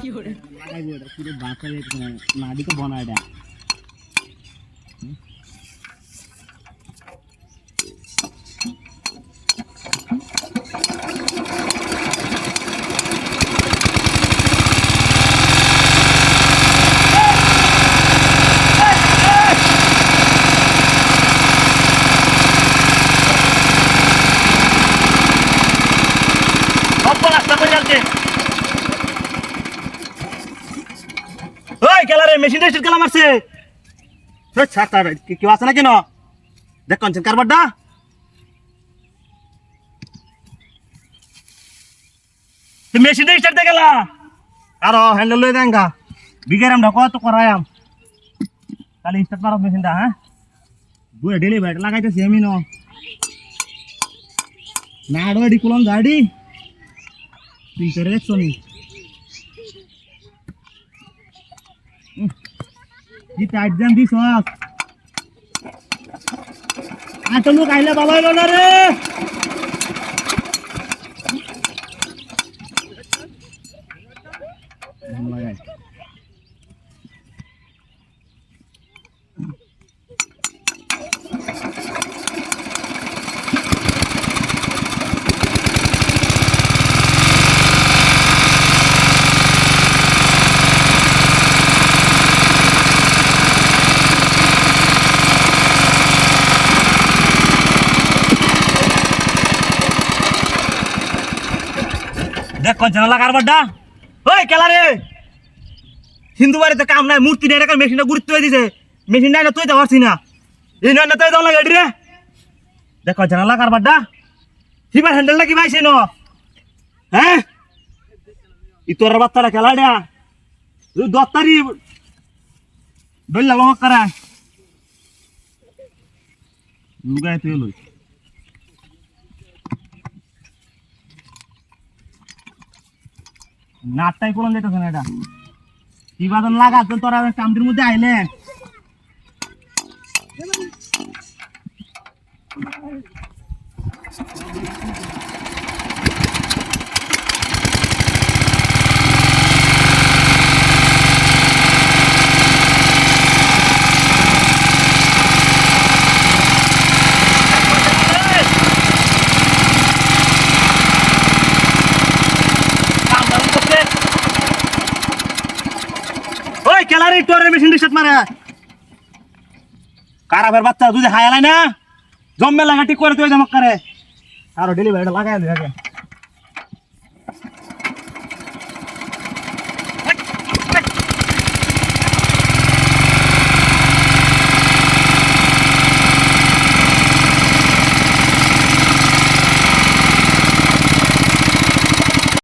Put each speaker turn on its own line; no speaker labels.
লাগাইবো এটা পুরো বাঁচা নাড়ি তো বনা ওই খেলারে মেশিন টেস্টের খেলা মারছে। কেউ আছে না? কেন দেখ কনছেন কারবারটা। মেশিন টেস্টার দে গেলা। আর হ্যান্ডেল লই দেঙ্গা বিঘের আমরা কত করায়াম তাহলে স্টার্ট মারো মেশিনটা হ্যাঁ? বুয়ে ডেলি ব্যাট লাগাইতেছি আমি ন। না আড়ো এডি কুলন গাড়ি তিনশো একশো নি কি টাইট জ্যাম দিস আট লোক আইলে হইল না রে দেখ কোন জানা লাগার বাড্ডা? ওই কেলা রে? হিন্দু বাড়িতে কাম নাই, মূর্তি নেই রেখে মেশিনটা গুরুত্ব দিছে। মেশিন নাই না, তুই যাওয়ার না। এই নয় না, তুই যাও লাগে রে। দেখো জানা লাগার বাড্ডা? হিবার হ্যান্ডেলটা কি পাইছে ন হ্যাঁ? ই তোর বাচ্চারা খেলা ডা দত্তারি দল্লা লঙ্কা করা লুগাই তুই লই। নাটটাই কোলন যেতেছে না এটা। কি বাদন লাগা তোরা কামটির মধ্যে আইলে। ওই কেলারে তোর মেশিন ডিশাত মারে। কারাবের বাচ্চা যদি হায়ালাই না? জম্মে লাগা ঠিক করে তুই জমক করে। আরও ডেলিভারিটা লাগাই দিবে